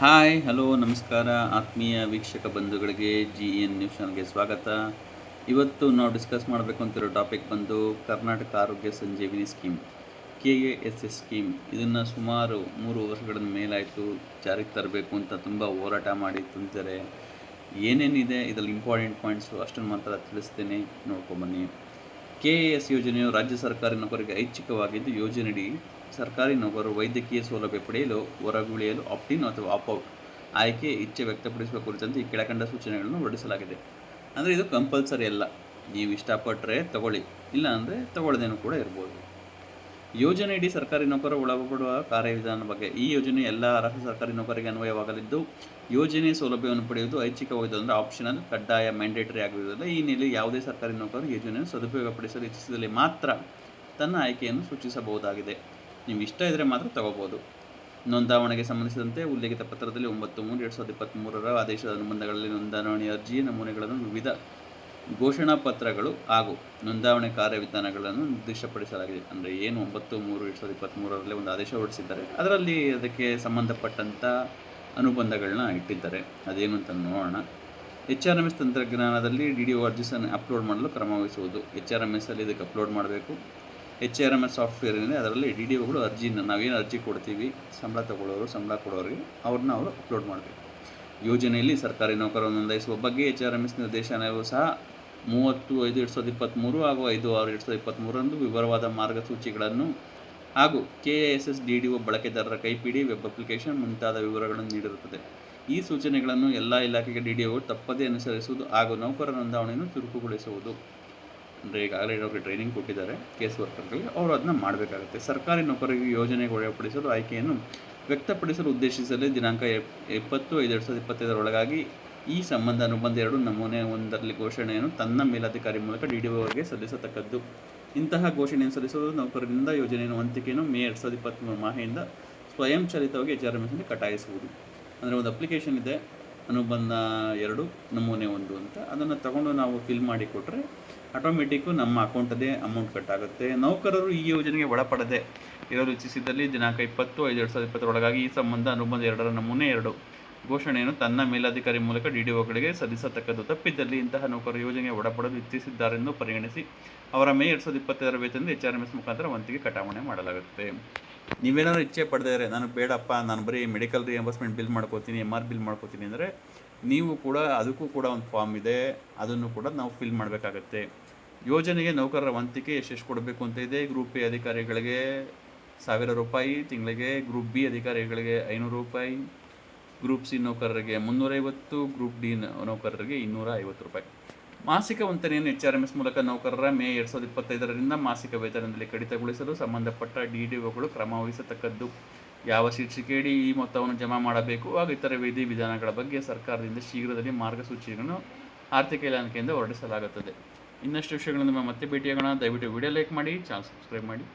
Hi hello ನಮಸ್ಕಾರ, ಆತ್ಮೀಯ ವೀಕ್ಷಕ ಬಂಧುಗಳಿಗೆ ಜಿ ಎನ್ ನ್ಯೂಸ್ ಚಾನಲ್ಗೆ ಸ್ವಾಗತ. ಇವತ್ತು ನಾವು ಡಿಸ್ಕಸ್ ಮಾಡಬೇಕು ಅಂತಿರೋ ಟಾಪಿಕ್ ಬಂದು Karnataka Arogya Sanjeevini scheme K A S S scheme ಇದನ್ನು ಸುಮಾರು ಮೂರು ವರ್ಷಗಳ ಮೇಲಾಯಿತು, ಜಾರಿಗೆ ತರಬೇಕು ಅಂತ ತುಂಬ ಹೋರಾಟ ಮಾಡಿ ತಂದಿದ್ದಾರೆ ಏನೇನಿದೆ, ಇದರಲ್ಲಿ ಇಂಪಾರ್ಟೆಂಟ್ ಪಾಯಿಂಟ್ಸು ಅಷ್ಟನ್ನು ಮಾತ್ರ ತಿಳಿಸ್ತೇನೆ. ನೋಡ್ಕೊಂಬನ್ನಿ ಕೆ ಎ ಎಸ್ ಯೋಜನೆಯು ರಾಜ್ಯ ಸರ್ಕಾರಿ ನೌಕರಿಗೆ ಐಚ್ಛಿಕವಾಗಿದ್ದು, ಯೋಜನೆಯಡಿ ಸರ್ಕಾರಿ ನೌಕರರು ವೈದ್ಯಕೀಯ ಸೌಲಭ್ಯ ಪಡೆಯಲು, ಹೊರಗುಳಿಯಲು ಆಪ್ಟಿನ್ ಅಥವಾ ಆಪ್ಔಟ್ ಆಯ್ಕೆ ಇಚ್ಛೆ ವ್ಯಕ್ತಪಡಿಸುವ ಕುರಿತಂತೆ ಈ ಕೆಳಕಂಡ ಸೂಚನೆಗಳನ್ನು ಹೊರಡಿಸಲಾಗಿದೆ. ಅಂದರೆ ಇದು ಕಂಪಲ್ಸರಿ ಅಲ್ಲ. ನೀವು ಇಷ್ಟಪಟ್ಟರೆ ತಗೊಳ್ಳಿ. ಇಲ್ಲ ಅಂದರೆ ತಗೊಳ್ಳದೇನೂ ಕೂಡ ಇರ್ಬೋದು. ಯೋಜನೆಯಡಿ ಸರ್ಕಾರಿ ನೌಕರರು ಒಳಪಡುವ ಕಾರ್ಯವಿಧಾನ ಬಗ್ಗೆ ಈ ಯೋಜನೆ ಎಲ್ಲ ಅರ್ಹ ಸರ್ಕಾರಿ ನೌಕರರಿಗೆ ಅನ್ವಯವಾಗಲಿದ್ದು, ಯೋಜನೆ ಸೌಲಭ್ಯವನ್ನು ಪಡೆಯುವುದು ಐಚ್ಛಿಕವಾಗಿದೆ ಅಂದರೆ ಆಪ್ಷನಲ್ ಕಡ್ಡಾಯ ಮ್ಯಾಂಡೇಟರಿ ಆಗಿರುವುದಿಲ್ಲ ಈ ಹಿನ್ನೆಲೆ ಯಾವುದೇ ಸರ್ಕಾರಿ ನೌಕರರು ಯೋಜನೆಯನ್ನು ಸದುಪಯೋಗಪಡಿಸಲು ಇಚ್ಛಿಸಿದಲ್ಲಿ ಮಾತ್ರ ತನ್ನ ಆಯ್ಕೆಯನ್ನು ಸೂಚಿಸಬಹುದಾಗಿದೆ. ನೀವು ಇಷ್ಟ ಇದ್ದರೆ ಮಾತ್ರ ತಗೋಬೋದು. ನೋಂದಾವಣೆಗೆ ಸಂಬಂಧಿಸಿದಂತೆ ಉಲ್ಲೇಖಿತ ಪತ್ರದಲ್ಲಿ ಒಂಬತ್ತು ಮೂರು ಎರಡು ಸಾವಿರದ ಇಪ್ಪತ್ತ್ಮೂರರ ಆದೇಶದ ಅನುಬಂಧಗಳಲ್ಲಿ ನೋಂದಾವಣೆ ಅರ್ಜಿ ನಮೂನೆಗಳನ್ನು ವಿವಿಧ ಘೋಷಣಾ ಪತ್ರಗಳು ಹಾಗೂ ನೋಂದಾವಣೆ ಕಾರ್ಯವಿಧಾನಗಳನ್ನು ನಿರ್ದಿಷ್ಟಪಡಿಸಲಾಗಿದೆ. ಅಂದರೆ ಏನು ಒಂಬತ್ತು ಮೂರು ಎರಡು ಸಾವಿರದ ಇಪ್ಪತ್ತ್ಮೂರರಲ್ಲಿ ಒಂದು ಆದೇಶ ಹೊರಡಿಸಿದ್ದಾರೆ. ಅದರಲ್ಲಿ ಅದಕ್ಕೆ ಸಂಬಂಧಪಟ್ಟಂಥ ಅನುಬಂಧಗಳನ್ನ ಇಟ್ಟಿದ್ದಾರೆ. ಅದೇನು ಅಂತ ನೋಡೋಣ. ಎಚ್ ಆರ್ ಎಂ ಎಸ್ ತಂತ್ರಜ್ಞಾನದಲ್ಲಿ ಡಿ ಡಿ ಒ ಅರ್ಜಿಸನ್ನು ಅಪ್ಲೋಡ್ ಮಾಡಲು ಕ್ರಮ ವಹಿಸುವುದು ಎಚ್ ಆರ್ ಎಂ ಎಸ್ಸಲ್ಲಿ ಇದಕ್ಕೆ ಅಪ್ಲೋಡ್ ಮಾಡಬೇಕು. H R M S software ಏನಿದೆ ಅದರಲ್ಲಿ ಡಿ ಡಿ ಒಗಳು ಅರ್ಜಿನ ನಾವೇನು ಅರ್ಜಿ ಕೊಡ್ತೀವಿ, ಸಂಬಳ ತಗೊಳ್ಳೋರು, ಸಂಬಳ ಕೊಡೋರಿಗೆ ಅವ್ರನ್ನ ಅವರು ಅಪ್ಲೋಡ್ ಮಾಡಬೇಕು. ಯೋಜನೆಯಲ್ಲಿ ಸರ್ಕಾರಿ ನೌಕರರು ನೋಂದಾಯಿಸುವ ಬಗ್ಗೆ ಎಚ್ ಆರ್ ಎಂ ಎಸ್ ನಿರ್ದೇಶನಾಲಯವು ಸಹ ಮೂವತ್ತು ಐದು ಎರಡು ಸಾವಿರದ ಇಪ್ಪತ್ತ್ಮೂರು ಹಾಗೂ ಐದು ಆರು ಎರಡು ಸಾವಿರದ ಇಪ್ಪತ್ತ್ಮೂರರಂದು ವಿವರವಾದ ಮಾರ್ಗಸೂಚಿಗಳನ್ನು ಹಾಗೂ K S S D D O ಬಳಕೆದಾರರ ಕೈಪಿಡಿ, ವೆಬ್ ಅಪ್ಲಿಕೇಶನ್ ಮುಂತಾದ ವಿವರಗಳನ್ನು ನೀಡಿರುತ್ತದೆ. ಈ ಸೂಚನೆಗಳನ್ನು ಎಲ್ಲ ಇಲಾಖೆಗೆ ಡಿ ಡಿ ಒ ತಪ್ಪದೇ ಅನುಸರಿಸುವುದು ಹಾಗೂ ನೌಕರರ ನೋಂದಾವಣೆಯನ್ನು ಚುರುಕುಗೊಳಿಸುವುದು. ಅಂದರೆ ಈಗಾಗಲೇ ಅವರಿಗೆ ಟ್ರೈನಿಂಗ್ ಕೊಟ್ಟಿದ್ದಾರೆ ಕೇಸ್ ವರ್ಕರ್ಗಳಿಗೆ ಅವರು ಅದನ್ನ ಮಾಡಬೇಕಾಗುತ್ತೆ. ಸರ್ಕಾರಿ ನೌಕರರಿಗೆ ಯೋಜನೆಗೆ ಒಳಪಡಿಸಲು ಆಯ್ಕೆಯನ್ನು ವ್ಯಕ್ತಪಡಿಸಲು ಉದ್ದೇಶಿಸಲು ದಿನಾಂಕ ಎಪ್- ಎಪ್ಪತ್ತು ಐದು ಎರಡು ಸಾವಿರದ ಇಪ್ಪತ್ತೈದರೊಳಗಾಗಿ ಈ ಸಂಬಂಧ ಅನುಬಂಧ ಎರಡು ನಮೂನೆ ಒಂದರಲ್ಲಿ ಘೋಷಣೆಯನ್ನು ತನ್ನ ಮೇಲಧಿಕಾರಿ ಮೂಲಕ ಡಿ ಡಿ ಒಗೆ ಸಲ್ಲಿಸತಕ್ಕದ್ದು. ಇಂತಹ ಘೋಷಣೆಯನ್ನು ಸಲ್ಲಿಸುವುದು ನೌಕರರಿಂದ ಯೋಜನೆಯನ್ನು ವಂತಿಕೆಯನ್ನು ಮೇ ಎರಡು ಸಾವಿರದ ಇಪ್ಪತ್ತ್ಮೂರು ಮಾಹೆಯಿಂದ ಸ್ವಯಂಚಾಲಿತವಾಗಿ ಎಚ್ ಆರ್ ಎಂ ಕಟಾಯಿಸುವುದು. ಅಂದರೆ ಒಂದು ಅಪ್ಲಿಕೇಶನ್ ಇದೆ ಅನುಬಂಧ ಎರಡು, ನಮೂನೆ ಒಂದು ಅಂತ. ಅದನ್ನು ತಗೊಂಡು ನಾವು ಫಿಲ್ ಮಾಡಿ ಕೊಟ್ಟರೆ ಆಟೋಮೆಟಿಕ್ಕು ನಮ್ಮ ಅಕೌಂಟದೇ ಅಮೌಂಟ್ ಕಟ್ಟಾಗುತ್ತೆ ನೌಕರರು ಈ ಯೋಜನೆಗೆ ಒಳಪಡದೆ ಇರಲು ಇಚ್ಛಿಸಿದಲ್ಲಿ ದಿನಾಂಕ ಇಪ್ಪತ್ತು, ಐದು ಎರಡು ಸಾವಿರದ ಇಪ್ಪತ್ತರೊಳಗಾಗಿ ಈ ಸಂಬಂಧ ಅನುಬಂಧ ಎರಡರ ನಮೂನೆ ಎರಡು. ಘೋಷಣೆಯನ್ನು ತನ್ನ ಮೇಲಧಿಕಾರಿ ಮೂಲಕ ಡಿಡಿಒಗಳಿಗೆ ಸಲ್ಲಿಸತಕ್ಕದ್ದು ತಪ್ಪಿದ್ದಲ್ಲಿ ಇಂತಹ ನೌಕರರು ಯೋಜನೆಗೆ ಒಡಪಡಲು ಇಚ್ಛಿಸಿದ್ದಾರೆಂದು ಪರಿಗಣಿಸಿ ಅವರ ಮೇ ಎರಡು ಸಾವಿರದ ಇಪ್ಪತ್ತೈದರ ವೇತನದ ಎಚ್ ಆರ್ ಎಂ ಎಸ್ ಮುಖಾಂತರ ವಂತಿಗೆ ಕಟಾವಣೆ ಮಾಡಲಾಗುತ್ತೆ. ನೀವೇನಾದ್ರು ಇಚ್ಛೆ ಪಡೆದರೆ ನಾನು ಬೇಡಪ್ಪ, ನಾನು ಬರೀ ಮೆಡಿಕಲ್ ರಿಯಂಬರ್ಸ್ಮೆಂಟ್ ಬಿಲ್ ಮಾಡ್ಕೋತೀನಿ ಎಂ ಆರ್ ಬಿಲ್ ಮಾಡ್ಕೋತೀನಿ ಅಂದರೆ ನೀವು ಕೂಡ ಅದಕ್ಕೂ ಕೂಡ ಒಂದು ಫಾರ್ಮ್ ಇದೆ. ಅದನ್ನು ಕೂಡ ನಾವು ಫಿಲ್ ಮಾಡಬೇಕಾಗತ್ತೆ. ಯೋಜನೆಗೆ ನೌಕರರ ವಂತಿಕೆ ಎಷ್ಟೆಷ್ಟು ಕೊಡಬೇಕು ಅಂತ ಇದೆ. ಗ್ರೂಪ್ ಎ ಅಧಿಕಾರಿಗಳಿಗೆ ಸಾವಿರ ರೂಪಾಯಿ, ತಿಂಗಳಿಗೆ ಗ್ರೂಪ್ ಬಿ ಅಧಿಕಾರಿಗಳಿಗೆ ಐನೂರು ರೂಪಾಯಿ. ಗ್ರೂಪ್ ಸಿ ನೌಕರರಿಗೆ ಮುನ್ನೂರೈವತ್ತು, ಗ್ರೂಪ್ ಡಿ ನೌಕರರಿಗೆ ಇನ್ನೂರ ಐವತ್ತು ರೂಪಾಯಿ. ಮಾಸಿಕ ವಂತನೆಯನ್ನು ಎಚ್ ಆರ್ ಎಂ ಎಸ್ ಮೂಲಕ ನೌಕರರ ಮೇ ಎರಡು ಸಾವಿರದ ಇಪ್ಪತ್ತೈದರಿಂದ ಮಾಸಿಕ ವೇತನದಲ್ಲಿ ಕಡಿತಗೊಳಿಸಲು ಸಂಬಂಧಪಟ್ಟ ಡಿ ಡಿ ಒಗಳು ಕ್ರಮ ವಹಿಸತಕ್ಕದ್ದು. ಯಾವ ಶೀರ್ಷಿಕೆಯಡಿ ಈ ಮೊತ್ತವನ್ನು ಜಮಾ ಮಾಡಬೇಕು ಹಾಗೂ ಇತರ ವಿಧಿ ವಿಧಾನಗಳ ಬಗ್ಗೆ ಸರ್ಕಾರದಿಂದ ಶೀಘ್ರದಲ್ಲಿ ಮಾರ್ಗಸೂಚಿಗಳನ್ನು ಆರ್ಥಿಕ ಇಲಾಖೆಯಿಂದ ಹೊರಡಿಸಲಾಗುತ್ತದೆ. ಇನ್ನಷ್ಟು ವಿಷಯಗಳನ್ನು ನಮ್ಮ ಮತ್ತೆ ಭೇಟಿಯಾಗೋಣ. ದಯವಿಟ್ಟು ವಿಡಿಯೋ ಲೈಕ್ ಮಾಡಿ, ಚಾನಲ್ ಸಬ್ಸ್ಕ್ರೈಬ್ ಮಾಡಿ.